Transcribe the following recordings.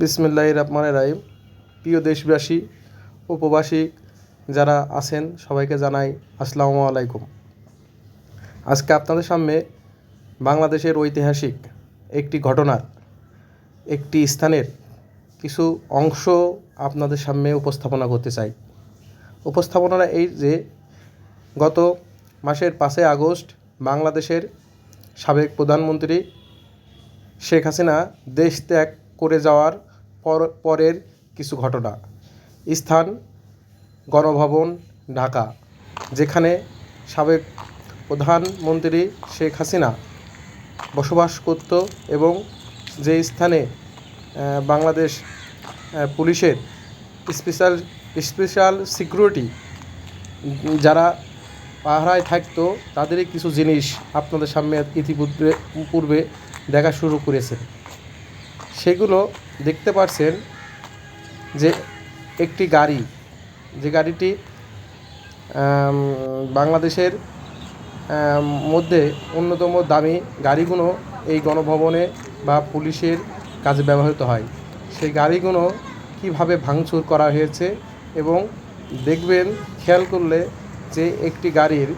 বিসমিল্লাহ রহমান রাহিম। প্রিয় দেশবাসী, উপবাসী যারা আছেন, সবাইকে জানাই আসসালামু আলাইকুম। আজকে আপনাদের সামনে বাংলাদেশের ঐতিহাসিক একটি ঘটনার একটি স্থানের কিছু অংশ আপনাদের সামনে উপস্থাপনা করতে চাই। উপস্থাপনা এই যে, গত মাসের পাঁচই আগস্ট বাংলাদেশের সাবেক প্রধানমন্ত্রী শেখ হাসিনা দেশ ত্যাগ করে যাওয়ার পর, পরের কিছু ঘটনা। স্থান, গণভবন, ঢাকা, যেখানে সাবেক প্রধানমন্ত্রী শেখ হাসিনা বসবাস করত এবং যে স্থানে বাংলাদেশ পুলিশের স্পেশাল স্পেশাল সিকিউরিটি যারা পাহারায় থাকতো, তাদেরই কিছু জিনিস আপনাদের সামনে ইতিপূর্বে, পূর্বে দেখা শুরু করেছেন সেগুলো দেখতে পারছেন যে একটি গাড়ি, যে গাড়িটি বাংলাদেশের মধ্যে অন্যতম দামি গাড়িগুলো এই গণভবনে বা পুলিশের কাজে ব্যবহৃত হয়। সেই গাড়িগুলো কীভাবে ভাঙচুর করা হয়েছে এবং দেখবেন, খেয়াল করলে যে একটি গাড়ির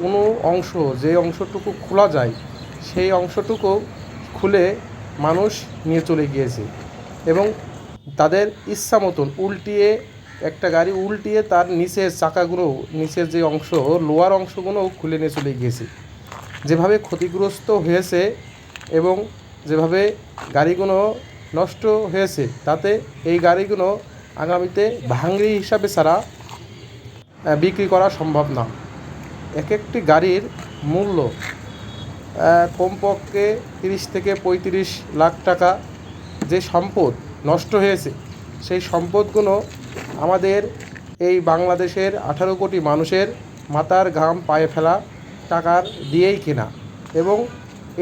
কোনো অংশ, যে অংশটুকু খোলা যায়, সেই অংশটুকু খুলে মানুষ নিয়ে চলে গিয়েছে এবং তাদের ইচ্ছা মতন উল্টিয়ে একটা গাড়ি উল্টিয়ে তার নিচের চাকাগুলো, নিচের যে অংশ, লোয়ার অংশগুলো খুলে নিয়ে চলে গিয়েছে। যেভাবে ক্ষতিগ্রস্ত হয়েছে এবং যেভাবে গাড়িগুলো নষ্ট হয়েছে, তাতে এই গাড়িগুলো আগামীতে ভাঙড়ি হিসাবে ছাড়া বিক্রি করা সম্ভব না। এক একটি গাড়ির মূল্য কমপক্ষে তিরিশ থেকে পঁয়ত্রিশ লাখ টাকা যে সম্পদ নষ্ট হয়েছে, সেই সম্পদগুলো আমাদের এই বাংলাদেশের আঠারো কোটি মানুষের মাথার ঘাম পায়ে ফেলা টাকার দিয়েই কেনা। এবং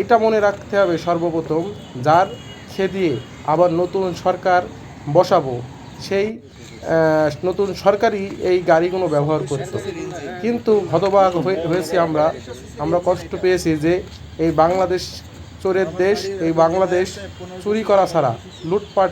এটা মনে রাখতে হবে সর্বপ্রথম, যার খেদিয়ে আবার নতুন সরকার বসাবো। সেই নতুন সরকারি এই গাড়িগুলো ব্যবহার করত। কিন্তু হতবাক হয়ে- হয়েছি আমরা। আমরা কষ্ট পেয়েছি যে এই বাংলাদেশ চোরের দেশ, এই বাংলাদেশ চুরি করা ছাড়া লুটপাট